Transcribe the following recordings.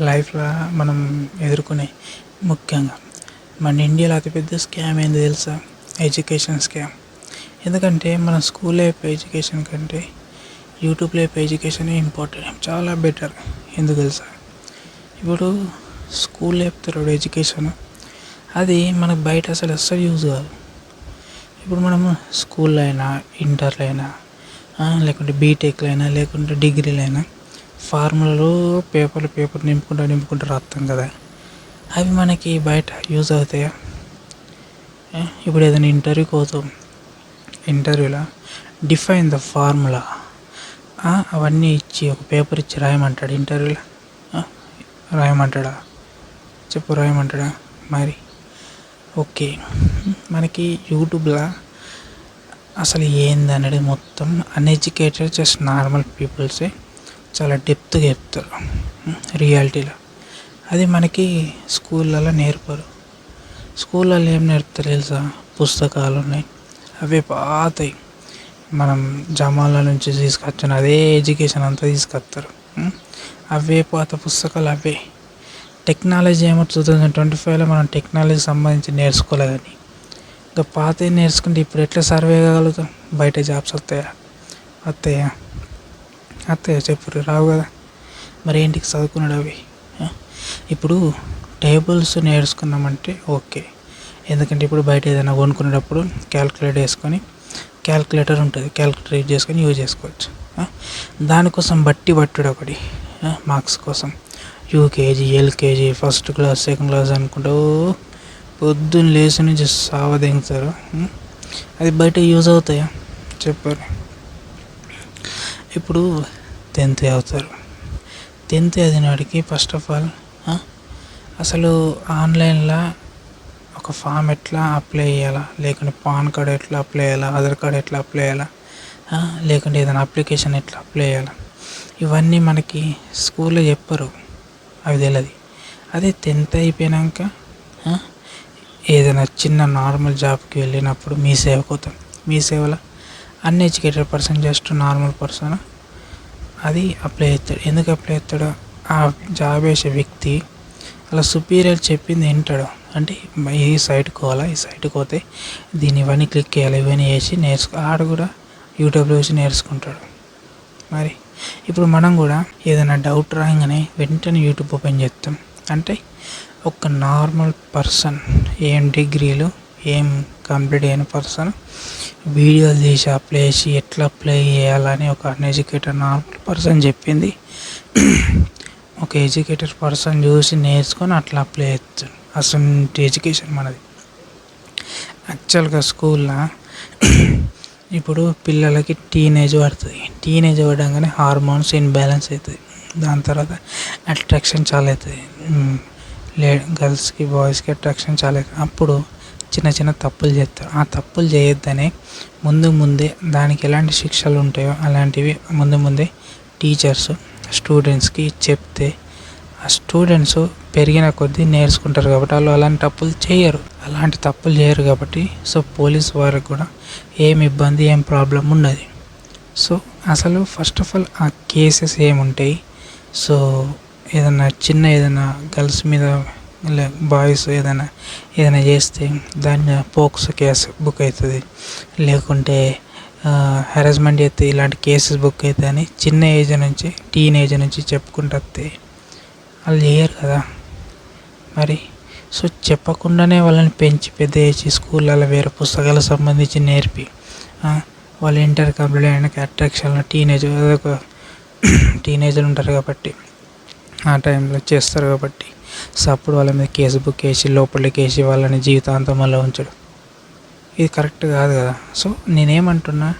లైఫ్లో మనం ఎదుర్కొనే ముఖ్యంగా మన ఇండియాలో అతిపెద్ద స్కామ్ ఏంది తెలుసా? Education scam. ఎందుకంటే మన స్కూల్ లైఫ్ ఎడ్యుకేషన్ కంటే యూట్యూబ్ లైఫ్ ఎడ్యుకేషన్ ఇంపార్టెంట్. చాలా బెటర్. ఎందుకు తెలుసా? ఇప్పుడు స్కూల్లో చెప్తారు ఎడ్యుకేషన్ అది మనకు బయట అసలు అస్సలు యూజ్ కాదు. ఇప్పుడు మనము స్కూల్లో అయినా ఇంటర్లో అయినా లేకుంటే బీటెక్లో అయినా లేకుంటే డిగ్రీలో అయినా ఫార్ములాలు పేపర్లు పేపర్ నింపుకుంటూ నింపుకుంటూ రాస్తాం కదా. అవి మనకి బయట యూజ్ అవుతాయా? ఇప్పుడు ఏదైనా ఇంటర్వ్యూ కోసం ఇంటర్వ్యూలో? Define the formula. అవన్నీ ఇచ్చి ఒక పేపర్ ఇచ్చి రాయమంటాడు ఇంటర్వ్యూలో? రాయమంటాడా? చెప్పు రాయమంటాడా? మరి ఓకే. మనకి యూట్యూబ్లో అసలు ఏంది అనేది మొత్తం అన్ఎడ్యుకేటెడ్ జస్ట్ నార్మల్ పీపుల్సే చాలా డెప్త్గా చెప్తారు. రియాలిటీలో. అది మనకి స్కూళ్ళలో నేర్పరు. స్కూళ్ళలో ఏం నేర్పుతారు తెలుసా? పుస్తకాలు ఉన్నాయి. అవే పాతవి మనం జమాల నుంచి తీసుకొచ్చిన అదే ఎడ్యుకేషన్ అంతా తీసుకొస్తారు. అవే పాత పుస్తకాలు అవే. టెక్నాలజీ ఏమో టూ థౌజండ్ ట్వంటీ ఫైవ్లో మనం టెక్నాలజీ సంబంధించి నేర్చుకోలే కానీ ఇంకా పాతవి నేర్చుకుంటే ఇప్పుడు ఎట్లా సర్వే కాగలుగుతాం? బయట జాబ్స్ వస్తాయా? వస్తాయా? అత్తయ్య చెప్పరు రావు కదా. మరి ఏంటికి చదువుకున్నాడు అవి? ఇప్పుడు టేబుల్స్ నేర్చుకున్నామంటే ఓకే. ఎందుకంటే ఇప్పుడు బయట ఏదైనా కొనుక్కునేటప్పుడు క్యాల్కులేటర్ వేసుకొని క్యాల్కులేటర్ ఉంటుంది క్యాల్కులేటర్ యూజ్ చేసుకొని యూజ్ చేసుకోవచ్చు. దానికోసం బట్టి పట్టుడు ఒకటి మార్క్స్ కోసం. UKG LKG first class second class అనుకుంటూ పొద్దున్న లేచి నుంచి సావదింగుతారు. అది బయట యూజ్ అవుతాయా? చెప్పారు. ఇప్పుడు టెన్త్ అవుతారు. టెన్త్ చదివినాడికి ఫస్ట్ ఆఫ్ ఆల్ అసలు ఆన్లైన్లో ఒక ఫామ్ ఎట్లా అప్లై చేయాలా? లేకుంటే పాన్ కార్డ్ ఎట్లా అప్లై చేయాలా? ఆధార్ కార్డ్ ఎట్లా అప్లై చేయాలా? లేకుంటే ఏదైనా అప్లికేషన్ ఎట్లా అప్లై చేయాలా? ఇవన్నీ మనకి స్కూల్లో చెప్పరు. అవి తెలియదు అదే టెన్త్ అయిపోయాక ఏదైనా చిన్న నార్మల్ జాబ్కి వెళ్ళినప్పుడు మీ సేవకు అవుతాం మీ సేవలో uneducated person just normal person అది అప్లై చేస్తాడు. ఎందుకు అప్లై చేస్తాడు? ఆ జాబ్ వేసే వ్యక్తి అలా సుపీరియర్ చెప్పింది వింటాడు. అంటే ఈ సైట్కి పోవాలా? ఈ సైట్కి పోతే దీన్ని ఇవన్నీ క్లిక్ చేయాలి ఇవన్నీ వేసి నేర్చుకో ఆడు కూడా యూట్యూబ్లో చూసి నేర్చుకుంటాడు. మరి ఇప్పుడు మనం కూడా ఏదైనా డౌట్ రాగానే వెంటనే యూట్యూబ్ ఓపెన్ చేస్తాం. అంటే ఒక నార్మల్ పర్సన్ ఏం డిగ్రీలు ఏం కంప్లీట్ అయిన పర్సన్ వీడియోలు తీసి అప్లై చేసి ఎట్లా అప్లై చేయాలని ఒక అన్ఎడ్యుకేటెడ్ నార్మల్ పర్సన్ చెప్పింది. ఒక ఎడ్యుకేటెడ్ పర్సన్ చూసి నేర్చుకొని అట్లా అప్లై చేస్తాడు అసలు ఎడ్యుకేషన్ మనది. యాక్చువల్గా స్కూల్లో ఇప్పుడు పిల్లలకి టీనేజ్ పడుతుంది. టీనేజ్ పడంగానే హార్మోన్స్ ఇన్బ్యాలెన్స్ అవుతుంది దాని తర్వాత అట్రాక్షన్ చాలా అవుతుంది లే గర్ల్స్కి బాయ్స్కి అట్రాక్షన్ చాలా అవుతుంది అప్పుడు చిన్న చిన్న తప్పులు చేస్తారు. ఆ తప్పులు చేయొద్దనే ముందు ముందే దానికి ఎలాంటి శిక్షలు ఉంటాయో అలాంటివి ముందు ముందే టీచర్స్ స్టూడెంట్స్కి చెప్తే ఆ స్టూడెంట్స్ పెరిగిన కొద్దీ నేర్చుకుంటారు కాబట్టి వాళ్ళు అలాంటి తప్పులు చేయరు. అలాంటి తప్పులు చేయరు కాబట్టి సో పోలీస్ వారికి కూడా ఏం ఇబ్బంది ఏం ప్రాబ్లం ఉండదు. సో అసలు ఫస్ట్ ఆఫ్ ఆల్ ఆ కేసెస్ ఏముంటాయి? సో ఏదైనా చిన్న ఏదైనా గర్ల్స్ మీద బాయ్స్ ఏదైనా ఏదైనా చేస్తే దాన్ని పోక్సో కేసు బుక్ అవుతుంది లేకుంటే హెరాస్మెంట్ చేస్తే ఇలాంటి కేసెస్ బుక్ అవుతాయి అని చిన్న ఏజ్ నుంచి టీన్ ఏజ్ నుంచి చెప్పుకుంటూ వస్తే వాళ్ళు చేయరు కదా మరి సో చెప్పకుండానే వాళ్ళని పెంచి పెద్ద చేసి స్కూళ్ళలో వేరే పుస్తకాలకు సంబంధించి నేర్పి వాళ్ళు ఇంటర్ కంప్లీట్ అయినాక అట్రాక్షన్ టీనేజ్ ఒక టీనేజర్ ఉంటారు కాబట్టి ఆ టైంలో చేస్తారు కాబట్టి సో అప్పుడు వాళ్ళ మీద కేసు బుక్ వేసి లోపలికి వేసి వాళ్ళని జీవితాంతం వల్ల ఉంచడం. ఇది కరెక్ట్ కాదు కదా. సో నేనేమంటున్నా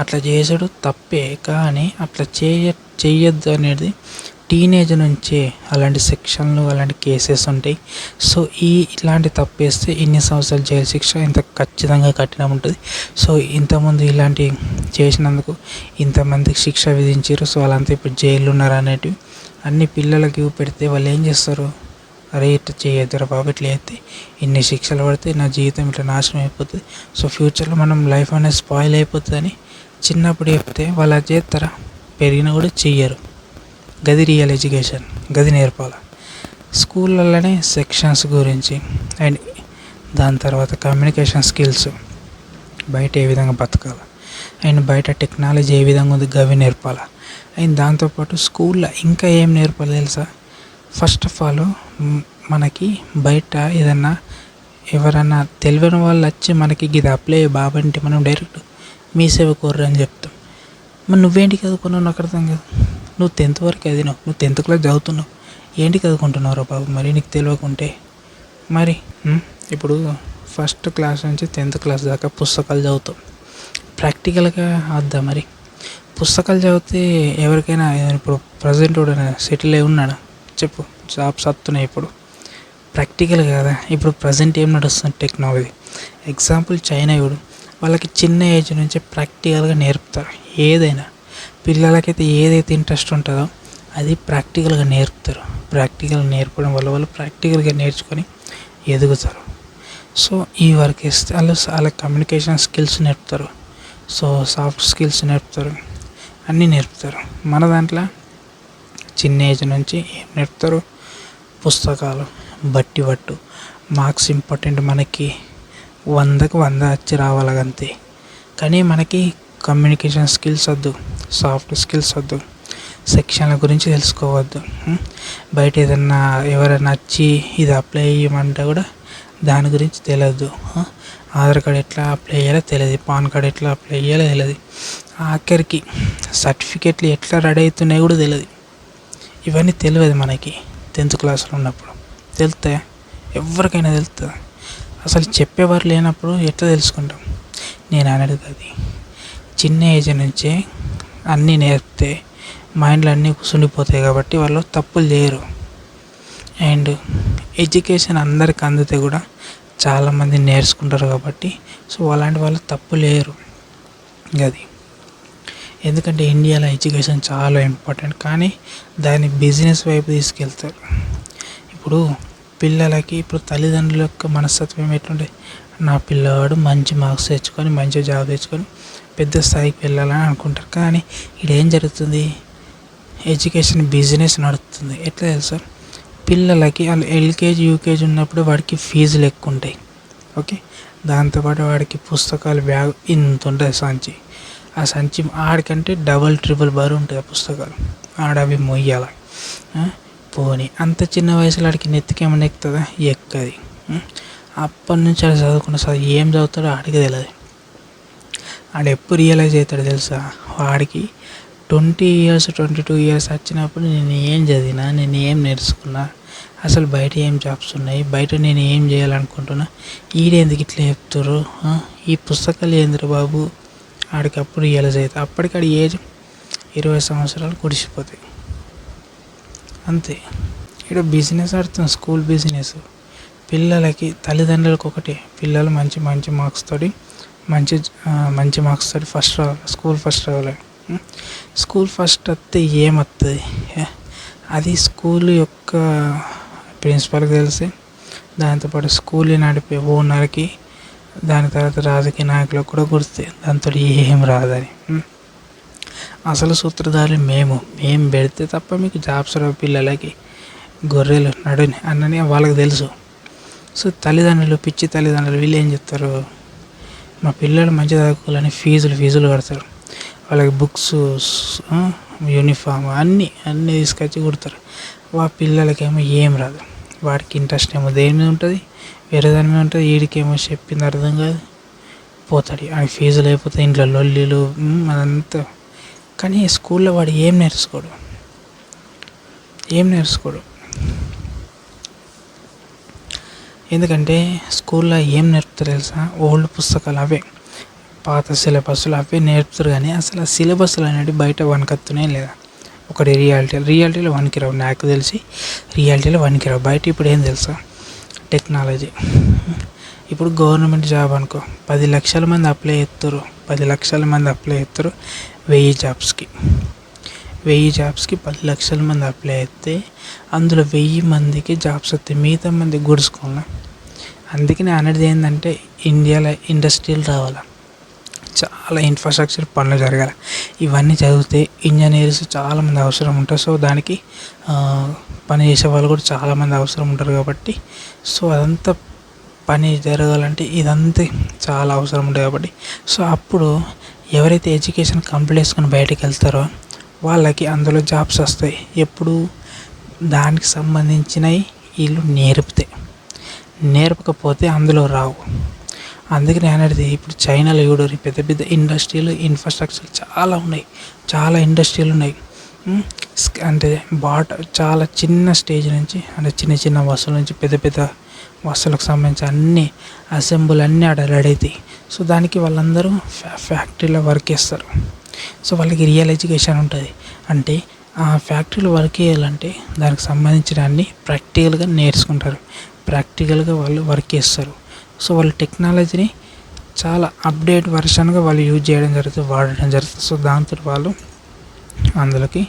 అట్లా చేసుడు తప్పే కానీ అట్లా చేయ చేయొద్దు అనేది టీనేజ్ నుంచే అలాంటి సెక్షన్లు అలాంటి కేసెస్ ఉంటాయి. సో ఈ ఇలాంటి తప్పేస్తే ఇన్ని సంవత్సరాలు జైలు శిక్ష ఇంత ఖచ్చితంగా కఠినం ఉంటుంది. సో ఇంతకుముందు ఇలాంటి చేసినందుకు ఇంతమందికి శిక్ష విధించారు సో వాళ్ళంతా ఇప్పుడు జైలు ఉన్నారు అనేటివి అన్ని పిల్లలకి పెడితే వాళ్ళు ఏం చేస్తారు? అరే ఇట్లా చేయొద్దురా బాబు ఇట్లా చేస్తే ఇన్ని శిక్షలు పడితే నా జీవితం ఇట్లా నాశనం అయిపోతుంది. సో ఫ్యూచర్లో మనం లైఫ్ అనేది స్పాయిల్ అయిపోతుందని చిన్నప్పుడు చెప్తే వాళ్ళు అది చేస్తారా? పెరిగినా కూడా చెయ్యరు. గది రియల్ ఎడ్యుకేషన్ గది నేర్పాలి. స్కూళ్ళలోనే సెక్షన్స్ గురించి అండ్ దాని తర్వాత కమ్యూనికేషన్ స్కిల్స్. బయట ఏ విధంగా బతకాలి? అండ్ బయట టెక్నాలజీ ఏ విధంగా ఉంది? గవి నేర్పాలా. అండ్ దాంతోపాటు స్కూల్లో ఇంకా ఏం నేర్పాలి తెలుసా? ఫస్ట్ ఆఫ్ ఆల్ మనకి బయట ఏదన్నా ఎవరన్నా తెలియని వాళ్ళు వచ్చి మనకి ఇది అప్లై బాబు అంటే మనం డైరెక్ట్ మీ సేవ కోర్రు అని చెప్తాం. మరి నువ్వేంటి చదువుకున్నావు నాకు అర్థం కాదు. నువ్వు టెన్త్ వరకు చదివినావు. నువ్వు టెన్త్ క్లాస్ చదువుతున్నావు. ఏంటి చదువుకుంటున్నావు రా బాబు? మరి నీకు తెలియకుంటే. మరి ఇప్పుడు ఫస్ట్ క్లాస్ నుంచి టెన్త్ క్లాస్ దాకా పుస్తకాలు చదువుతాం. ప్రాక్టికల్గా వద్దా మరి? పుస్తకాలు చదివితే ఎవరికైనా ఇప్పుడు ప్రజెంట్ కూడా సెటిల్ అయి ఉన్నాడు? చెప్పు. జాబ్స్ వస్తున్నాయి ఇప్పుడు. ప్రాక్టికల్ కదా. ఇప్పుడు ప్రజెంట్ ఏం నడుస్తుంది? టెక్నాలజీ ఎగ్జాంపుల్ చైనా చూడు. వాళ్ళకి చిన్న ఏజ్ నుంచి ప్రాక్టికల్గా నేర్పుతారు. ఏదైనా. పిల్లలకైతే ఏదైతే ఇంట్రెస్ట్ ఉంటుందో అది ప్రాక్టికల్గా నేర్పుతారు. ప్రాక్టికల్ నేర్పడం వల్ల వాళ్ళు ప్రాక్టికల్గా నేర్చుకొని ఎదుగుతారు. సో ఈ వర్క్ ఇస్తే వాళ్ళు వాళ్ళ కమ్యూనికేషన్ స్కిల్స్ నేర్పుతారు. సో సాఫ్ట్ స్కిల్స్ నేర్పుతారు. అన్నీ నేర్పుతారు. మన దాంట్లో చిన్న ఏజ్ నుంచి ఏం నేర్పుతారు? పుస్తకాలు బట్టి పట్టు మార్క్స్ ఇంపార్టెంట్ మనకి వందకు వంద వచ్చి రావాలి అంతే కానీ మనకి కమ్యూనికేషన్ స్కిల్స్ వద్దు సాఫ్ట్ స్కిల్స్ వద్దు సెక్షన్ల గురించి తెలుసుకోవద్దు. బయట ఏదన్నా ఎవరైనా వచ్చి ఇది అప్లై చేయమంటే కూడా దాని గురించి తెలియదు. ఆధార్ కార్డ్ ఎట్లా అప్లై చేయాలో తెలియదు పాన్ కార్డ్ ఎట్లా అప్లై చేయాలో తెలియదు ఆఖరికి సర్టిఫికెట్లు ఎట్లా రెడీ అవుతున్నాయో కూడా తెలియదు ఇవన్నీ తెలియదు మనకి టెన్త్ క్లాస్లో ఉన్నప్పుడు. తెలితే ఎవరికైనా తెలుస్తుంది అసలు చెప్పేవారు లేనప్పుడు ఎట్లా తెలుసుకుంటాం? నేను అనేది అది చిన్న ఏజ్ నుంచే అన్నీ నేర్పితే మైండ్లో అన్నీ కుసుండిపోతాయి కాబట్టి వాళ్ళు తప్పులు చేయరు. అండ్ ఎడ్యుకేషన్ అందరికి అందితే కూడా చాలామంది నేర్చుకుంటారు కాబట్టి సో అలాంటి వాళ్ళు తప్పు లేరు. అది. ఎందుకంటే ఇండియాలో ఎడ్యుకేషన్ చాలా ఇంపార్టెంట్ కానీ దాన్ని బిజినెస్ వైపు తీసుకెళ్తారు. ఇప్పుడు పిల్లలకి ఇప్పుడు తల్లిదండ్రుల యొక్క మనస్తత్వం ఎట్లుంటే నా పిల్లవాడు మంచి మార్క్స్ తెచ్చుకొని మంచి జాబ్ తెచ్చుకొని పెద్ద స్థాయికి వెళ్ళాలని అనుకుంటారు. కానీ ఇక్కడ ఏం జరుగుతుంది? ఎడ్యుకేషన్ బిజినెస్ నడుస్తుంది ఎట్లా తెలుసా? పిల్లలకి వాళ్ళు ఎల్కేజీ యూకేజీ ఉన్నప్పుడు వాడికి ఫీజులు ఎక్కువ ఉంటాయి ఓకే దాంతోపాటు వాడికి పుస్తకాలు బ్యాగ్ ఇంత ఉంటుంది సంచి. ఆ సంచి ఆడికంటే డబల్ ట్రిపుల్ బరు ఉంటుంది ఆ పుస్తకాలు. ఆడ అవి మొయ్యాల? పోనీ అంత చిన్న వయసులో ఆడికి నెత్తికేమన్నా ఎక్కుతుందా? ఎక్కది. అప్పటి నుంచి అది చదువుకున్న చదువు ఏం చదువుతాడో ఆడికి తెలియదు ఆడు ఎప్పుడు రియలైజ్ అవుతాడు తెలుసా? వాడికి twenty years twenty two years వచ్చినప్పుడు నేను ఏం చదివినా నేను ఏం నేర్చుకున్నా అసలు బయట ఏం జాబ్స్ ఉన్నాయి బయట నేను ఏం చేయాలనుకుంటున్నా ఈడెందుకు ఇట్లా చెప్తారు ఈ పుస్తకాలు ఏందిరా బాబు? ఆడికి అప్పుడు రియలైజ్ అవుతుంది అప్పటికి ఏజ్ ఇరవై సంవత్సరాలు కుడిసిపోతాయి. అంతే. ఇక్కడ బిజినెస్ ఆడుతుంది స్కూల్ బిజినెస్. పిల్లలకి తల్లిదండ్రులకు ఒకటే పిల్లలు మంచి మంచి మార్క్స్ తోటి మంచి మంచి మార్క్స్ తోటి ఫస్ట్ రావాలి స్కూల్ ఫస్ట్ రావాలి. స్కూల్ ఫస్ట్ వస్తే ఏమొస్తుంది అది స్కూల్ యొక్క ప్రిన్సిపల్కి తెలిసి దాంతోపాటు స్కూల్ నడిపే ఓనర్కి దాని తర్వాత రాజకీయ నాయకులకు కూడా గుర్తే దాంతో ఏం రాదని. అసలు సూత్రధారులు మేము మేము పెడితే తప్ప మీకు జాబ్స్ రావు పిల్లలకి గొర్రెలు నడుని అన్నని వాళ్ళకి తెలుసు. సో తల్లిదండ్రులు పిచ్చి తల్లిదండ్రులు వీళ్ళు ఏం చెప్తారు? మా పిల్లలు మంచి చదువుకోవాలని ఫీజులు ఫీజులు కడతారు. వాళ్ళకి బుక్స్ యూనిఫామ్ అన్నీ అన్నీ తీసుకొచ్చి కుడతారు. వా పిల్లలకేమో ఏం రాదు. వాడికి ఇంట్రెస్ట్ ఏమో దేని మీద ఉంటుంది? వేరే దాని మీద ఉంటుంది? వీడికేమో చెప్పింది అర్థం కాదు. పోతాడు. ఆ ఫీజు లేకపోతే ఇంట్లో లొల్లీలు అదంతా. కానీ స్కూల్లో వాడు ఏం నేర్చుకోడు. ఏం నేర్చుకోడు. ఎందుకంటే స్కూల్లో ఏం నేర్పుతారు తెలుసా? ఓల్డ్ పుస్తకాలు అవే. పాత సిలబస్లు అవే నేర్పుతారు కానీ అసలు ఆ సిలబస్లు అనేవి బయట వనకత్తునే లేదా? ఒకటి రియాలిటీ రియాలిటీలో వనికి రావు నాకు తెలిసి రియాలిటీలో వనికి రావు. బయట ఇప్పుడు ఏం తెలుసా? టెక్నాలజీ. ఇప్పుడు గవర్నమెంట్ జాబ్ అనుకో పది లక్షల మంది అప్లై చేస్తారు. పది లక్షల మంది అప్లై చేస్తారు వెయ్యి జాబ్స్కి. వెయ్యి జాబ్స్కి పది లక్షల మంది అప్లై అయితే అందులో వెయ్యి మందికి జాబ్స్ వస్తాయి. మిగతా మంది గుడుచుకోవాలి? అందుకే నేను అనేది ఏంటంటే ఇండియాలో ఇండస్ట్రీలు రావాలి? చాలా ఇన్ఫ్రాస్ట్రక్చర్ పనులు జరగాలి. ఇవన్నీ చదివితే ఇంజనీర్స్ చాలామంది అవసరం ఉంటారు. సో దానికి పని చేసే వాళ్ళు కూడా చాలామంది అవసరం ఉంటారు కాబట్టి సో అదంతా పని జరగాలంటే ఇదంతా చాలా అవసరం ఉంటుంది కాబట్టి సో అప్పుడు ఎవరైతే ఎడ్యుకేషన్ కంప్లీట్ చేసుకొని బయటకు వెళ్తారో వాళ్ళకి అందులో జాబ్స్ వస్తాయి. ఎప్పుడు దానికి సంబంధించినవి వీళ్ళు నేర్పితే నేర్పకపోతే అందులో రావు. అందుకని అనేది ఇప్పుడు చైనాలో చూడరు పెద్ద పెద్ద ఇండస్ట్రీలు ఇన్ఫ్రాస్ట్రక్చర్ చాలా ఉన్నాయి. చాలా ఇండస్ట్రీలు ఉన్నాయి. అంటే బాట చాలా చిన్న స్టేజ్ నుంచి అంటే చిన్న చిన్న వస్తువుల నుంచి పెద్ద పెద్ద వస్తువులకు సంబంధించి అన్ని అసెంబుల్ అన్నీ ఆడ రెడీ అవుతాయి సో దానికి వాళ్ళందరూ ఫ్యా ఫ్యాక్టరీలో వర్క్ చేస్తారు. సో వాళ్ళకి రియల్ ఎడ్యుకేషన్ ఉంటుంది. అంటే ఆ ఫ్యాక్టరీలో వర్క్ చేయాలంటే దానికి సంబంధించిన అన్ని ప్రాక్టికల్గా నేర్చుకుంటారు. ప్రాక్టికల్గా వాళ్ళు వర్క్ చేస్తారు. సో వాళ్ళు టెక్నాలజీని చాలా అప్డేట్ వర్షన్గా వాళ్ళు యూజ్ చేయడం జరుగుతుంది వాడడం జరుగుతుంది సో దాంతో వాళ్ళు అందులోకి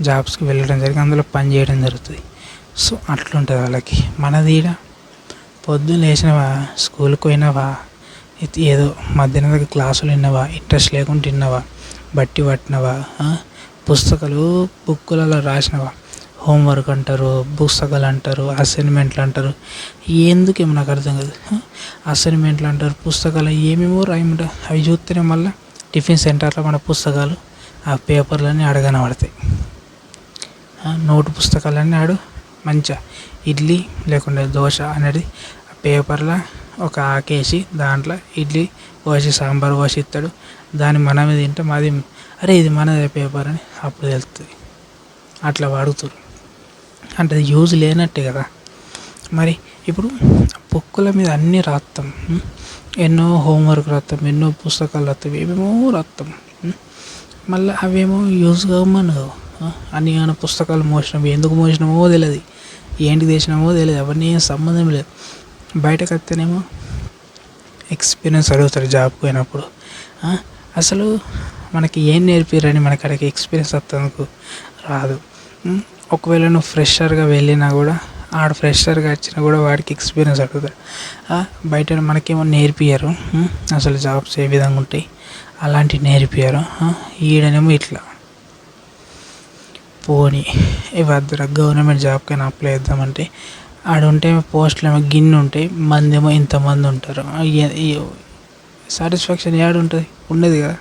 జాబ్స్కి వెళ్ళడం జరిగింది అందులో పని చేయడం జరుగుతుంది. సో అట్లుంటుంది వాళ్ళకి. మనది ఈడ పొద్దున్న లేచినవా స్కూల్కి పోయినావా ఏదో మధ్యాహ్నం క్లాసులు విన్నావా ఇంట్రెస్ట్ లేకుండా తిన్నావా బట్టి పట్టినవా పుస్తకాలు బుక్కులలో రాసినవా? హోంవర్క్ అంటారు పుస్తకాలు అంటారు అసైన్మెంట్లు అంటారు. ఎందుకేమో నాకు అర్థం కాదు. అసైన్మెంట్లు అంటారు పుస్తకాలు ఏమేమో రాయమంట అవి చూస్తేనే మళ్ళీ టిఫిన్ సెంటర్లో మన పుస్తకాలు ఆ పేపర్లన్నీ అడగన పడతాయి నోటు పుస్తకాలన్నీ ఆడు మంచిగా ఇడ్లీ లేకుంటే దోశ అనేది పేపర్లో ఒక ఆకేసి దాంట్లో ఇడ్లీ పోసి సాంబార్ పోసి ఇస్తాడు. దాన్ని మనమే తింటే మాది అరే ఇది మనదే పేపర్ అని అప్పుడు తెలుస్తుంది అట్లా వాడుతారు అంటే యూజ్ లేనట్టే కదా. మరి ఇప్పుడు బుక్కుల మీద అన్నీ రాస్తాం ఎన్నో హోంవర్క్ రాస్తాం ఎన్నో పుస్తకాలు రాస్తాం ఏమేమో రాస్తాం మళ్ళీ అవేమో యూజ్ కావు అన్ని ఏమైనా పుస్తకాలు మోసినాము ఎందుకు మోసినామో తెలియదు ఏంటి చేసినామో తెలియదు అవన్నీ ఏం సంబంధం లేదు. బయటకు వస్తేనేమో ఎక్స్పీరియన్స్ అడుగుతారు జాబ్కి పోయినప్పుడు అసలు మనకి ఏం నేర్పిరని మనకి అక్కడికి ఎక్స్పీరియన్స్ వస్తుంది రాదు ఒకవేళ నువ్వు ఫ్రెషర్గా వెళ్ళినా కూడా ఆడ ఫ్రెషర్గా వచ్చినా కూడా వాడికి ఎక్స్పీరియన్స్ అడుగుతాడు బయట మనకేమో నేర్పియరు అసలు జాబ్స్ ఏ విధంగా ఉంటాయి? అలాంటివి నేర్పియరు ఈడనేమో ఇట్లా. పోనీ వద్దురా గవర్నమెంట్ జాబ్కైనా అప్లై చేద్దామంటే ఆడ ఉంటే పోస్టులు ఏమో గిన్నె ఉంటాయి మందేమో ఇంతమంది ఉంటారు. సాటిస్ఫాక్షన్ ఏడు ఉంటుంది ఉండదు కదా.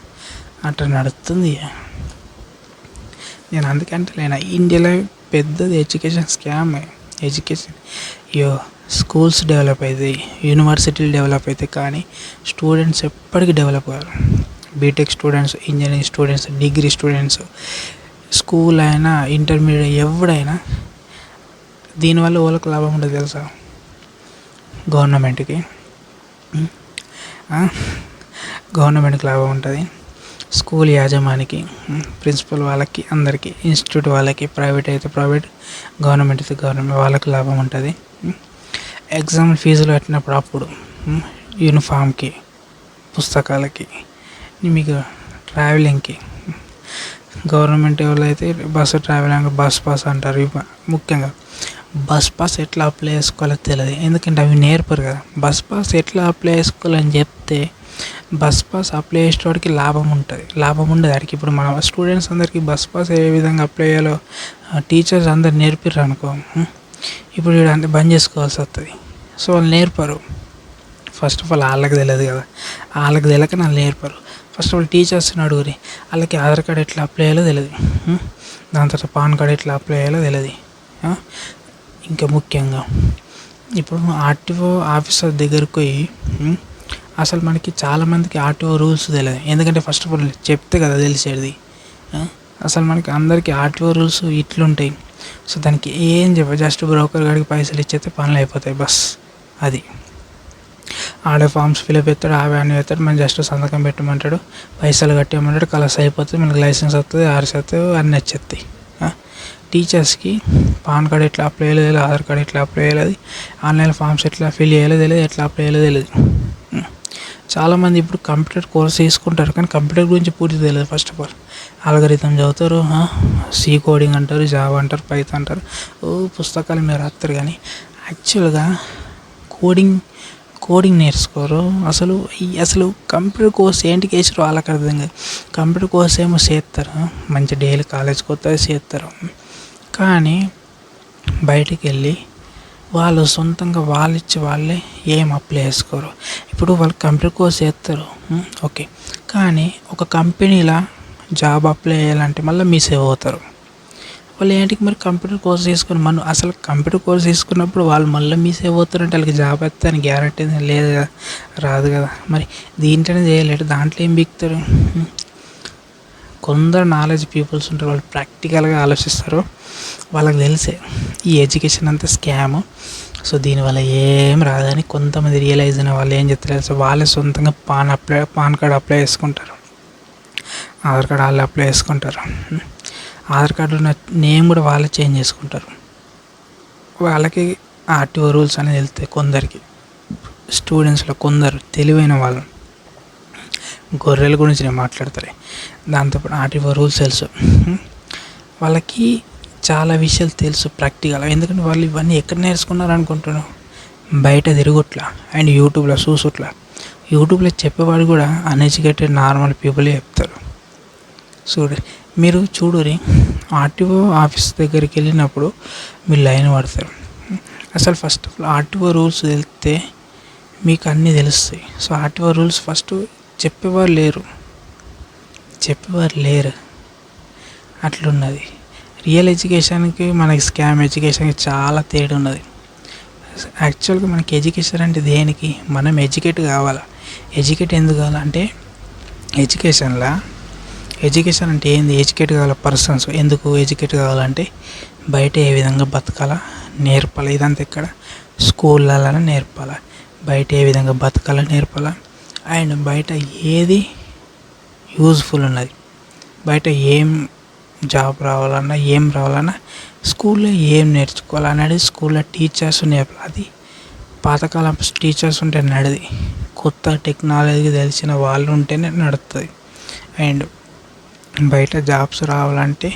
అట్లా నడుస్తుంది నేను అందుకంటే లేనా ఇండియాలో పెద్దది ఎడ్యుకేషన్ స్కామే. ఎడ్యుకేషన్ యో స్కూల్స్ డెవలప్ అవుతాయి యూనివర్సిటీలు డెవలప్ అవుతాయి కానీ స్టూడెంట్స్ ఎప్పటికీ develop car. BTech students engineering students degree students school అయినా ఇంటర్మీడియట్ ఎవడైనా దీనివల్ల వాళ్ళకి లాభం ఉండదు తెలుసా? గవర్నమెంట్కి. గవర్నమెంట్కి లాభం ఉంటుంది. స్కూల్ యాజమానికి ప్రిన్సిపల్ వాళ్ళకి అందరికీ ఇన్స్టిట్యూట్ వాళ్ళకి ప్రైవేట్ అయితే ప్రైవేట్ గవర్నమెంట్ అయితే గవర్నమెంట్ వాళ్ళకి లాభం ఉంటుంది. ఎగ్జామ్ ఫీజులు కట్టినప్పుడు అప్పుడు యూనిఫామ్కి పుస్తకాలకి మీకు ట్రావెలింగ్కి గవర్నమెంట్ వాళ్ళు అయితే బస్సు ట్రావెలింగ్ బస్ పాస్ అంటారు ముఖ్యంగా. బస్ పాస్ ఎట్లా అప్లై చేసుకోవాలో తెలియదు ఎందుకంటే అవి నేర్పరు కదా. బస్ పాస్ ఎట్లా అప్లై చేసుకోవాలని చెప్తే బస్ పాస్ అప్లై చేసేవాడికి లాభం ఉంటుంది. లాభం ఉండదు. వాడికి ఇప్పుడు మన స్టూడెంట్స్ అందరికీ బస్ పాస్ ఏ విధంగా అప్లై చేయాలో టీచర్స్ అందరు నేర్పిర్రు అనుకో ఇప్పుడు వీడు బంద్ చేసుకోవాల్సి వస్తుంది. సో వాళ్ళు నేర్పరు. ఫస్ట్ ఆఫ్ ఆల్ వాళ్ళకి తెలియదు కదా. వాళ్ళకి తెలియక వాళ్ళు నేర్పరు. ఫస్ట్ ఆఫ్ ఆల్ టీచర్స్ని అడుగురి. వాళ్ళకి ఆధార్ కార్డ్ ఎట్లా అప్లై చేయాలో తెలియదు. దాని తర్వాత పాన్ కార్డ్ ఎట్లా అప్లై చేయాలో తెలియదు. ఇంకా ముఖ్యంగా ఇప్పుడు ఆర్టీఓ ఆఫీసర్ దగ్గరికి పోయి అసలు మనకి చాలామందికి ఆర్టీఓ రూల్స్ తెలియదు. ఎందుకంటే ఫస్ట్ ఆఫ్ ఆల్ చెప్తే కదా తెలిసేది. అసలు మనకి అందరికీ ఆటో రూల్స్ ఇట్లుంటాయి. సో దానికి ఏం చెప్ప జస్ట్ బ్రోకర్ గారికి పైసలు ఇచ్చేస్తే పనులు అయిపోతాయి బస్. అది. ఆడే ఫామ్స్ ఫిలప్ చేస్తాడు ఆ వ్యాన్ చేస్తాడు మనం జస్ట్ సంతకం పెట్టమంటాడు పైసలు కట్టేయమంటాడు కలర్స్ అయిపోతుంది మనకి లైసెన్స్ వస్తుంది ఆర్స్ వస్తుంది అన్నీ వచ్చేస్తాయి. టీచర్స్కి పాన్ కార్డ్ ఎట్లా అప్లై చేయలేదు ఆధార్ కార్డ్ ఎట్లా అప్లై చేయలేదు ఆన్లైన్ ఫామ్స్ ఎట్లా ఫిల్ చేయలేదు తెలియదు ఎట్లా అప్లై చేయలేదు తెలియదు. చాలామంది ఇప్పుడు కంప్యూటర్ కోర్స్ తీసుకుంటారు కానీ కంప్యూటర్ గురించి పూర్తి తెలియదు ఫస్ట్ ఆఫ్ ఆల్ ఆల్గరిథం చదువుతారు సి కోడింగ్ అంటారు జావా అంటారు పైత అంటారు. ఓ పుస్తకాలు మీరు రాస్తారు కానీ యాక్చువల్గా కోడింగ్ కోడింగ్ నేర్చుకోరు. అసలు ఈ అసలు కంప్యూటర్ కోర్స్ ఏంటికి కేసారు వాళ్ళకి అర్థం కాదు. కంప్యూటర్ కోర్స్ ఏమో చేస్తారు మంచి డైలీ కాలేజ్కి వస్తే చేస్తారు. కానీ బయటికి వెళ్ళి వాళ్ళు సొంతంగా వాళ్ళు ఇచ్చి వాళ్ళే ఏం అప్లై చేసుకోరు. ఇప్పుడు వాళ్ళు కంప్యూటర్ కోర్స్ చేస్తారు. ఓకే. కానీ ఒక కంపెనీలో జాబ్ అప్లై చేయాలంటే మళ్ళీ మిస్ అయిపోతారు. వాళ్ళు ఏంటికి మరి కంప్యూటర్ కోర్స్ తీసుకుని మనం అసలు కంప్యూటర్ కోర్స్ తీసుకున్నప్పుడు వాళ్ళు మళ్ళీ మిస్ అయిపోతారంటే వాళ్ళకి జాబ్ వస్తుందని గ్యారంటీ లేదు కదా రాదు కదా. మరి దీంట్లోనే చేయలేడు దాంట్లో ఏం బిక్తారు? కొందరు నాలెడ్జ్ పీపుల్స్ ఉంటారు వాళ్ళు ప్రాక్టికల్గా ఆలోచిస్తారు. వాళ్ళకి తెలిసే ఈ ఎడ్యుకేషన్ అంతా స్కామ్ సో దీనివల్ల ఏం రాదని కొంతమంది రియలైజ్ అయిన వాళ్ళు ఏం చెప్తారు సో వాళ్ళే సొంతంగా PAN apply PAN card apply చేసుకుంటారు. ఆధార్ కార్డ్ వాళ్ళు అప్లై చేసుకుంటారు. ఆధార్ కార్డు నేమ్ కూడా వాళ్ళే చేంజ్ చేసుకుంటారు. వాళ్ళకి ఆర్టీఓ రూల్స్ అనేది వెళ్తాయి కొందరికి. స్టూడెంట్స్లో కొందరు తెలివైన వాళ్ళు. గొర్రెల గురించి నేను మాట్లాడతారు దాంతోపాటు ఆర్టీఓ రూల్స్ తెలుసు. వాళ్ళకి చాలా విషయాలు తెలుసు ప్రాక్టికల్ ఎందుకంటే వాళ్ళు ఇవన్నీ ఎక్కడ నేర్చుకున్నారు అనుకుంటున్నావు? బయట తిరుగుట్లా అండ్ యూట్యూబ్లో చూసుట్లా. యూట్యూబ్లో చెప్పేవాడు కూడా అన్ఎడ్యుకేటెడ్ నార్మల్ పీపులే చెప్తారు. చూడు మీరు చూడురి. ఆర్టీఓ ఆఫీస్ దగ్గరికి వెళ్ళినప్పుడు మీరు లైన్ పడతారు అసలు first of all RTO rules తెలిస్తే మీకు అన్నీ తెలుస్తాయి. సో ఆర్టీఓ రూల్స్ ఫస్ట్ చెప్పేవారు లేరు. చెప్పేవారు లేరు. అట్లున్నది. రియల్ ఎడ్యుకేషన్కి మనకి స్కామ్ ఎడ్యుకేషన్కి చాలా తేడా ఉన్నది యాక్చువల్గా మనకి ఎడ్యుకేషన్ అంటే దేనికి? మనం ఎడ్యుకేట్ కావాలా? ఎడ్యుకేట్ ఎందుకు కావాలంటే ఎడ్యుకేషన్లో? ఎడ్యుకేషన్ అంటే ఏంది? ఎడ్యుకేట్ కావాలి పర్సన్స్? ఎందుకు ఎడ్యుకేట్ కావాలంటే బయట ఏ విధంగా బతకాలా? నేర్పాలి? ఇదంతా ఇక్కడ స్కూళ్ళలోనే నేర్పాలి? బయట ఏ విధంగా బతకాలో? నేర్పాలా? అండ్ బయట ఏది యూజ్ఫుల్ ఉన్నది. బయట ఏం జాబ్ రావాలన్నా ఏం రావాలన్నా స్కూల్లో ఏం నేర్చుకోవాలనేది స్కూల్లో టీచర్స్ నేర్పాలి అది. పాతకాలం టీచర్స్ ఉంటే నడిది. కొత్త టెక్నాలజీ తెలిసిన వాళ్ళు ఉంటేనే నడుస్తుంది అండ్ బయట జాబ్స్ రావాలంటే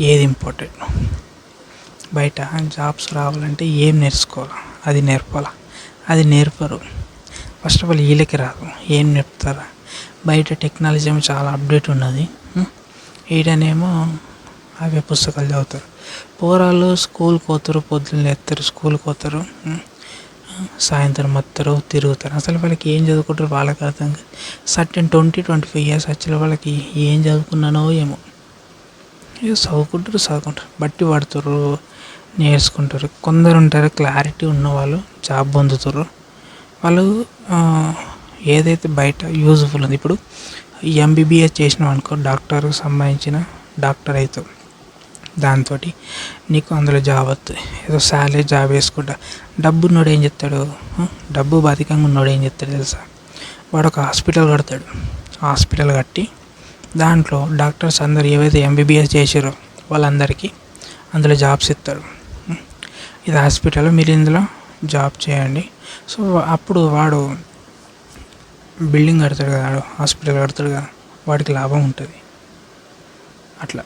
ఏది ఇంపార్టెంట్ బయట జాబ్స్ రావాలంటే ఏం నేర్చుకోవాలి? అది నేర్పాలా? అది నేర్పరు. ఫస్ట్ ఆఫ్ ఆల్ వీళ్ళకి రాదు. ఏం నేర్పుతారు బయట టెక్నాలజీ ఏమో చాలా అప్డేట్ ఉన్నది. ఈడనేమో అవే పుస్తకాలు చదువుతారు. పోరాళ్ళు స్కూల్కి పోతారు పొద్దున్న లేస్తారు స్కూల్కి పోతారు సాయంత్రం వస్తారు తిరుగుతారు. అసలు వాళ్ళకి ఏం చదువుకుంటారు వాళ్ళకి అర్థం కాదు. Certain twenty twenty five years వచ్చిన వాళ్ళకి ఏం చదువుకున్నానో ఏమో. ఇక చదువుకుంటారు చదువుకుంటారు. బట్టి పడుతుర్రు నేర్చుకుంటారు. కొందరు ఉంటారు క్లారిటీ ఉన్నవాళ్ళు జాబ్ పొందుతారు. వాళ్ళు ఏదైతే బయట యూజ్ఫుల్ ఉంది ఇప్పుడు ఎంబీబీఎస్ చేసినావు అనుకో డాక్టర్కి సంబంధించిన డాక్టర్ అవుతావు దాంతో నీకు అందులో జాబ్ వస్తుంది ఏదో శాలరీ జాబ్ వేసుకుంటా డబ్బు ఉన్నోడు ఏం చెప్తాడు డబ్బు బతికంగా ఉన్నోడు ఏం చెప్తాడు తెలుసా? వాడు ఒక హాస్పిటల్ కడతాడు. హాస్పిటల్ కట్టి దాంట్లో డాక్టర్స్ అందరు ఏవైతే ఎంబీబీఎస్ చేసారో వాళ్ళందరికీ అందులో జాబ్స్ ఇస్తారు. ఇది హాస్పిటల్ మీరు ఇందులో జాబ్ చేయండి. సో అప్పుడు వాడు బిల్డింగ్ కడతాడు కదా వాడు హాస్పిటల్ కడతాడు కదా వాడికి లాభం ఉంటుంది. అట్లా.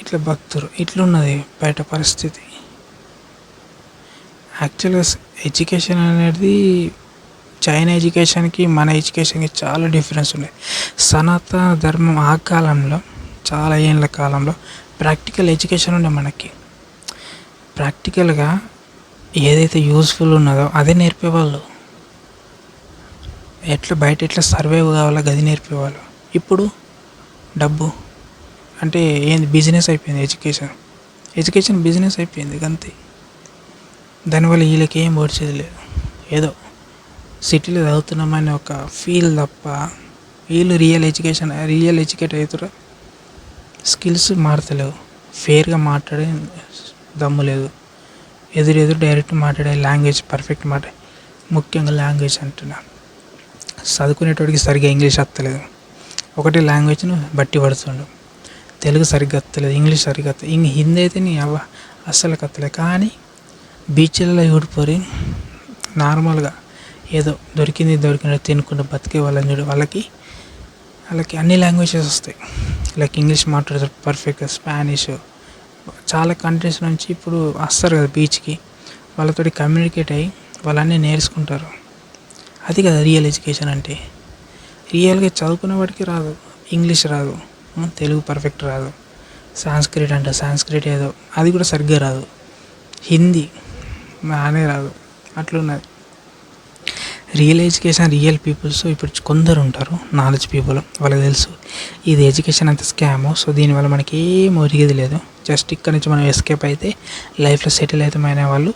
ఇట్లా భక్తులు ఇట్లున్నది బయట పరిస్థితి. యాక్చువల్గా ఎడ్యుకేషన్ అనేది చైనా ఎడ్యుకేషన్కి మన ఎడ్యుకేషన్కి చాలా డిఫరెన్స్ ఉన్నాయి. సనాతన ధర్మం ఆ కాలంలో చాలా ఏళ్ళ కాలంలో ప్రాక్టికల్ ఎడ్యుకేషన్ ఉండే మనకి. ప్రాక్టికల్గా ఏదైతే యూస్ఫుల్ ఉన్నదో అదే నేర్పేవాళ్ళు. ఎట్లా బయట ఎట్లా సర్వైవ్ కావాలో గది నేర్పేవాళ్ళు. ఇప్పుడు డబ్బు అంటే ఏంది? బిజినెస్ అయిపోయింది ఎడ్యుకేషన్ ఎడ్యుకేషన్ బిజినెస్ అయిపోయింది అంతే దానివల్ల వీళ్ళకి ఏం పొడిచేది లేదు. ఏదో సిటీలో చదువుతున్నామని ఒక ఫీల్ తప్ప వీళ్ళు రియల్ ఎడ్యుకేషన్ రియల్ ఎడ్యుకేట్ అవుతారు స్కిల్స్ మారతలేవు. ఫేర్గా మాట్లాడే దమ్ము లేదు. ఎదురు ఎదురు డైరెక్ట్ మాట్లాడే లాంగ్వేజ్ పర్ఫెక్ట్ మాట. ముఖ్యంగా లాంగ్వేజ్ అంటున్నా. చదువుకునేటోడికి సరిగ్గా ఇంగ్లీష్ వస్తలేదు ఒకటి లాంగ్వేజ్ను బట్టి పడుతుండు. తెలుగు సరిగ్గా వస్తలేదు ఇంగ్లీష్ సరిగ్గా ఇంక హిందీ అయితే నీ అవ్వ అస్సలు కత్తలేదు కానీ బీచ్లలో ఊడిపోయి నార్మల్గా ఏదో దొరికింది దొరికిన తినుకుంటూ బతికే వాళ్ళని చూడు. వాళ్ళకి వాళ్ళకి అన్ని లాంగ్వేజెస్ వస్తాయి. లైక్ ఇంగ్లీష్ మాట్లాడతారు పర్ఫెక్ట్గా స్పానిష్ చాలా కంట్రీస్ నుంచి ఇప్పుడు వస్తారు కదా బీచ్కి వాళ్ళతో కమ్యూనికేట్ అయ్యి వాళ్ళన్నీ నేర్చుకుంటారు. అది కదా రియల్ ఎడ్యుకేషన్ అంటే. రియల్గా చదువుకునే వాడికి రాదు. ఇంగ్లీష్ రాదు. తెలుగు పర్ఫెక్ట్ రాదు. సాంస్క్రిట్ అంటే సాంస్క్రిట్ ఏదో. అది కూడా సరిగ్గా రాదు. హిందీ బాగానే రాదు. అట్లున్నది. రియల్ ఎడ్యుకేషన్ రియల్ పీపుల్స్ ఇప్పుడు కొందరు ఉంటారు నాలెడ్జ్ పీపుల్ వాళ్ళకి తెలుసు ఇది ఎడ్యుకేషన్ అంత స్కాము సో దీనివల్ల మనకి ఏం ఒరిగేది లేదు. జస్ట్ ఇక్కడ నుంచి మనం ఎస్కేప్ అయితే లైఫ్లో సెటిల్ అవుతామైన వాళ్ళు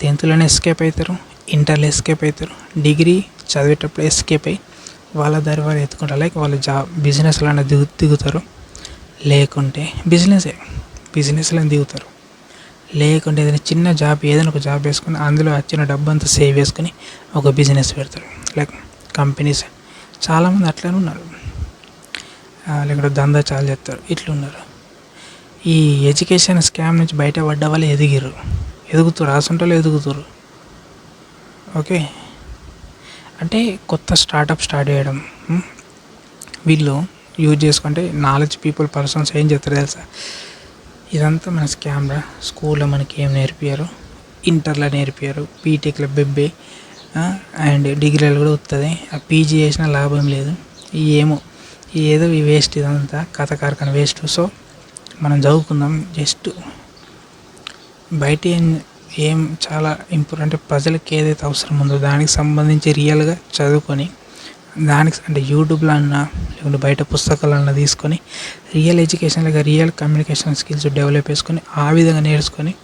టెన్త్లోనే ఎస్కేప్ అవుతారు ఇంటర్లో ఎస్కేప్ అవుతారు. డిగ్రీ చదివేటప్పుడు ఎస్కేప్ అయ్యి వాళ్ళ దారి వారు ఎత్తుకుంటారు. లైక్ వాళ్ళు జాబ్ బిజినెస్లో దిగు దిగుతారు. లేకుంటే బిజినెసే బిజినెస్లో దిగుతారు. లేకుంటే ఏదైనా చిన్న జాబ్ ఏదైనా ఒక జాబ్ వేసుకుని అందులో వచ్చిన డబ్బు అంతా సేవ్ చేసుకుని ఒక బిజినెస్ పెడతారు. Like companies. చాలామంది అట్లనే ఉన్నారు. లేకుంటే దందా చాలా చేస్తారు. ఇట్లున్నారు ఈ ఎడ్యుకేషన్ స్కామ్ నుంచి బయట పడ్డ వాళ్ళు ఎదిగిర్రు. ఎదుగుతారు రాసుంటారు ఎదుగుతారు ఓకే? అంటే కొత్త స్టార్టప్ స్టార్ట్ చేయడం. వీళ్ళు యూజ్ చేసుకుంటే నాలెడ్జ్ పీపుల్ పర్సన్స్ ఏం చేస్తారు తెలుసా? ఇదంతా మన స్కామ్ రా. స్కూల్లో మనకి ఏం నేర్పియారు ఇంటర్లో నేర్పియారు బీటెక్లో బెబ్బే. అండ్ డిగ్రీలో కూడా వస్తుంది ఆ పీజీ చేసిన లాభం లేదు. ఈ ఏమో. ఏదో ఈ వేస్ట్ ఇదంతా. కథ కార్ఖాన వేస్ట్. సో మనం చదువుకుందాం. జస్ట్ బయట ఏం ఏం చాలా ఇంపార్టెంట్ అంటే ప్రజలకు ఏదైతే అవసరం ఉందో దానికి సంబంధించి రియల్గా చదువుకొని దానికి అంటే యూట్యూబ్లో అన్నా లేకుంటే బయట పుస్తకాలన్నా తీసుకొని రియల్ ఎడ్యుకేషన్ లేక రియల్ కమ్యూనికేషన్ స్కిల్స్ డెవలప్ చేసుకొని ఆ విధంగా నేర్చుకొని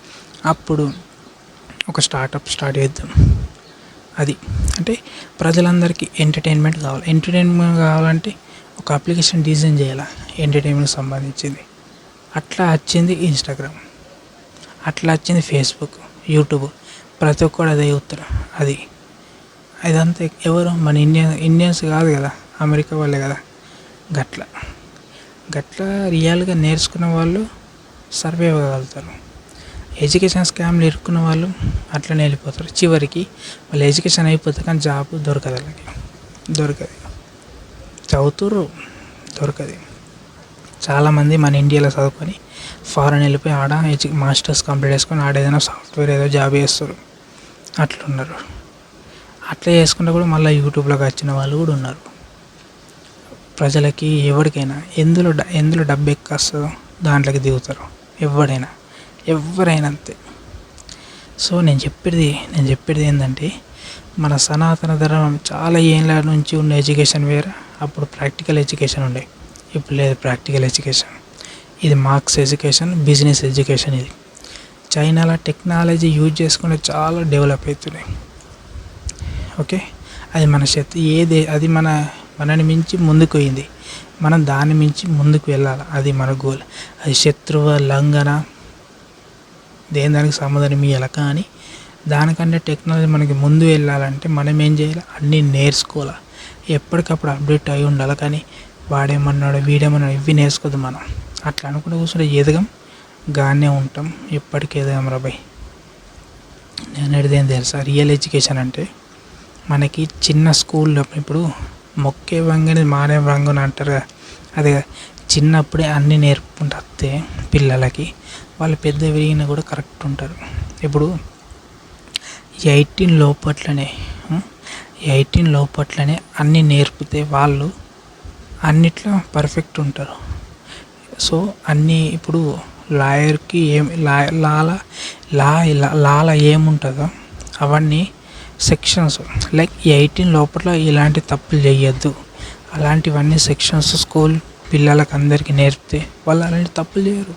అప్పుడు ఒక స్టార్టప్ స్టార్ట్ చేద్దాం. అది. అంటే ప్రజలందరికీ ఎంటర్టైన్మెంట్ కావాలి. ఎంటర్టైన్మెంట్ కావాలంటే ఒక అప్లికేషన్ డిజైన్ చేయాలి? ఎంటర్టైన్మెంట్ సంబంధించింది. అట్లా వచ్చింది ఇన్స్టాగ్రామ్. అట్లా వచ్చింది ఫేస్బుక్ యూట్యూబ్. ప్రతి ఒక్కడు అదే చూస్తారు అది. ఇదంతా ఎవరు? మన ఇండియన్ ఇండియన్స్ కాదు కదా అమెరికా వాళ్ళే కదా. గట్ల. గట్ల రియల్గా నేర్చుకున్న వాళ్ళు సర్వే అవ్వగలుగుతారు. ఎడ్యుకేషన్ స్కామ్లు ఇరుక్కున్న వాళ్ళు అట్లనే వెళ్ళిపోతారు. చివరికి వాళ్ళు ఎడ్యుకేషన్ అయిపోతే కానీ జాబ్ దొరకదు వాళ్ళకి. దొరకదు. చదువుతుర్రు. దొరకదు. చాలామంది మన ఇండియాలో చదువుకొని ఫారెన్ వెళ్ళిపోయి ఆడ ఎడ్యు మాస్టర్స్ కంప్లీట్ చేసుకొని ఆడ ఏదైనా సాఫ్ట్వేర్ ఏదో జాబ్ చేస్తారు. అట్లున్నారు. అట్లా చేసుకుంటే కూడా మళ్ళీ యూట్యూబ్లోకి వచ్చిన వాళ్ళు కూడా ఉన్నారు. ప్రజలకి ఎవరికైనా ఎందులో డ- ఎందులో డబ్బు ఎక్కువ వస్తుందో దాంట్లోకి దిగుతారు. ఎవడైనా ఎవరైనా అంతే. సో నేను చెప్పేది నేను చెప్పేది ఏంటంటే మన సనాతన ధర్మం చాలా ఏళ్ళ నుంచి ఉన్న ఎడ్యుకేషన్ వేరే అప్పుడు ప్రాక్టికల్ ఎడ్యుకేషన్ ఉండే. ఇప్పుడు లేదు ప్రాక్టికల్ ఎడ్యుకేషన్. ఇది మార్క్స్ ఎడ్యుకేషన్ బిజినెస్ ఎడ్యుకేషన్ ఇది. చైనాలో టెక్నాలజీ యూజ్ చేసుకుంటే చాలా డెవలప్ అవుతున్నాయి. ఓకే? అది మన శక్తి ఏది అది మన మనని మించి ముందుకు పోయింది. మనం దాన్ని మించి ముందుకు వెళ్ళాలి? అది మన గోల్ అది శత్రువ లంఘన. దేని దానికి సమాధానం ఇవ్వాలి కానీ దానికంటే టెక్నాలజీ మనకి ముందు వెళ్ళాలంటే మనం ఏం చేయాలి? అన్నీ నేర్చుకోవాలి. ఎప్పటికప్పుడు అప్డేట్ అయి ఉండాలి? కానీ వాడేమన్నాడు వీడేమన్నాడు ఇవి నేర్చుకోదు మనం. అట్లా అనుకుంటే కూర్చుంటే ఎదగం? గానే ఉంటాం. ఎప్పటికీ ఎదగం రాబాయ్ నేను అడిదేం తెలుసా? రియల్ ఎడ్యుకేషన్ అంటే మనకి చిన్న స్కూల్లో ఇప్పుడు మొక్కే వంగని మానే వంగని అంటారు కదా. అదే చిన్నప్పుడే అన్నీ నేర్పుకుంటూ వస్తే పిల్లలకి వాళ్ళు పెద్ద పెరిగినా కూడా కరెక్ట్ ఉంటారు. ఇప్పుడు ఎయిటీన్ లోపట్లనే ఎయిటీన్ లోపట్లనే అన్నీ నేర్పితే వాళ్ళు అన్నిట్లో పర్ఫెక్ట్ ఉంటారు. సో అన్నీ ఇప్పుడు లాయర్కి ఏం లా లాల లా- లాల ఏముంటుందో అవన్నీ సెక్షన్స్ లైక్ ఎయిటీన్ లోపల ఇలాంటి తప్పులు చేయొద్దు. అలాంటివన్నీ సెక్షన్స్ స్కూల్ పిల్లలకి అందరికీ నేర్పితే వాళ్ళు అలాంటి తప్పులు చేయరు.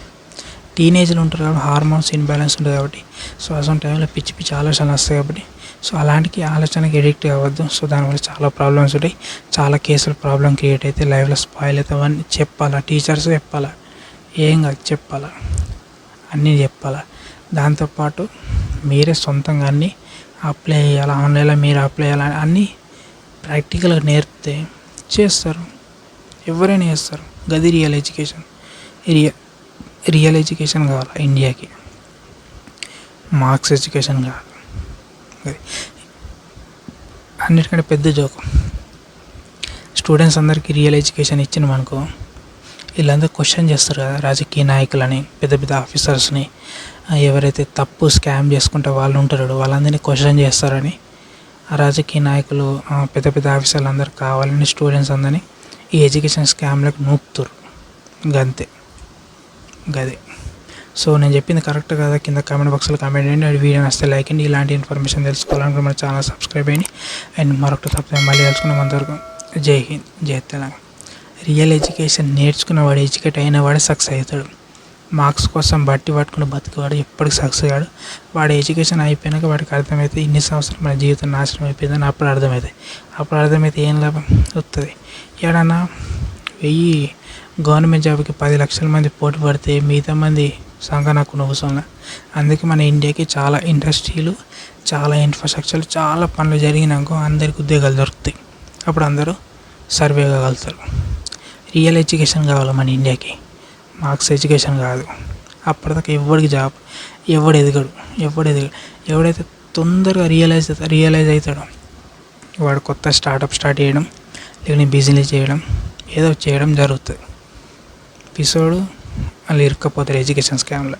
టీనేజ్లు ఉంటారు కాబట్టి హార్మోన్స్ ఇన్బ్యాలెన్స్ ఉంటుంది కాబట్టి. సో అసలు టైంలో పిచ్చి పిచ్చి ఆలోచనలు వస్తాయి కాబట్టి. సో అలాంటికి ఆలోచనకి ఎడిక్ట్ అవ్వద్దు. సో దానివల్ల చాలా ప్రాబ్లమ్స్ ఉంటాయి. చాలా కేసులు ప్రాబ్లం క్రియేట్ అయితే లైఫ్లో స్పాయిల్ అయితే అవన్నీ చెప్పాలా? టీచర్స్ చెప్పాలా? ఏం కాదు చెప్పాలా? అన్నీ చెప్పాలా? దాంతోపాటు మీరే సొంతంగా అన్నీ అప్లై చేయాలి? ఆన్లైన్లో మీరు అప్లై చేయాలి? అన్నీ ప్రాక్టికల్గా నేర్పితే చేస్తారు. ఎవరైనా చేస్తారు. గది real education real real education కావాలి? ఇండియాకి మార్క్స్ ఎడ్యుకేషన్ కావాలి? అన్నిటికంటే పెద్ద జోక్. స్టూడెంట్స్ అందరికీ రియల్ ఎడ్యుకేషన్ ఇచ్చినాం అనుకో. వీళ్ళందరూ క్వశ్చన్ చేస్తారు కదా? రాజకీయ నాయకులని పెద్ద పెద్ద ఆఫీసర్స్ని ఎవరైతే తప్పు స్కామ్ చేసుకుంటే వాళ్ళు ఉంటారో వాళ్ళందరినీ క్వశ్చన్ చేస్తారని. ఆ రాజకీయ నాయకులు పెద్ద పెద్ద ఆఫీసర్లు అందరు కావాలని స్టూడెంట్స్ అందరినీ ఈ ఎడ్యుకేషన్ స్కామ్లకు నూపుతురు. గంతే. గదే. సో నేను చెప్పింది కరెక్ట్ కదా? కింద కామెంట్ బాక్స్లో కామెంట్ చేయండి. అండ్ వీడియో నచ్చితే లైక్ అండి ఇలాంటి ఇన్ఫర్మేషన్ తెలుసుకోవాలనుకుంటే మన ఛానల్ సబ్స్క్రైబ్ అయ్యి అండ్ మరొకటి తప్ప మళ్ళీ తెలుసుకున్నాం అంతవరకు. జై హింద్. జై తెలంగాణ. రియల్ ఎడ్యుకేషన్ నేర్చుకున్న వాడు ఎడ్యుకేట్ అయిన వాడే సక్సెస్ అవుతాడు. మార్క్స్ కోసం బట్టి పట్టుకుని బతికేవాడు ఎప్పటికి సక్సెస్ కాడు వాడి ఎడ్యుకేషన్ అయిపోయినాక వాడికి అర్థమైతే ఇన్ని సంవత్సరాలు మన జీవితం నాశనం అయిపోయిందని అప్పుడు అర్థమవుతాయి అప్పుడు అర్థమైతే ఏం లాభం వస్తుంది ఏడన్నా వెయ్యి గవర్నమెంట్ జాబ్కి పది లక్షల మంది పోటీ పడితే మిగతా మంది సంఘనకు కూర్చోలే అందుకే మన ఇండియాకి చాలా ఇండస్ట్రీలు చాలా ఇన్ఫ్రాస్ట్రక్చర్లు చాలా పనులు జరిగినాక అందరికి ఉద్యోగాలు దొరుకుతాయి. అప్పుడు అందరూ సర్వే కాగలుగుతారు రియల్ ఎడ్యుకేషన్ కావాలి మన ఇండియాకి. మార్క్స్ ఎడ్యుకేషన్ కాదు. అప్పటిదాకా ఎవరికి జాబ్? ఎవడు ఎదగడు? ఎవడు ఎదగడు ఎవడైతే తొందరగా రియలైజ్ రియలైజ్ అవుతాడో వాడు కొత్త స్టార్టప్ స్టార్ట్ చేయడం లేకపోతే బిజినెస్ చేయడం ఏదో చేయడం జరుగుతుంది. పిసోడు వాళ్ళు ఇరుక్కపోతారు ఎడ్యుకేషన్ స్కామ్లో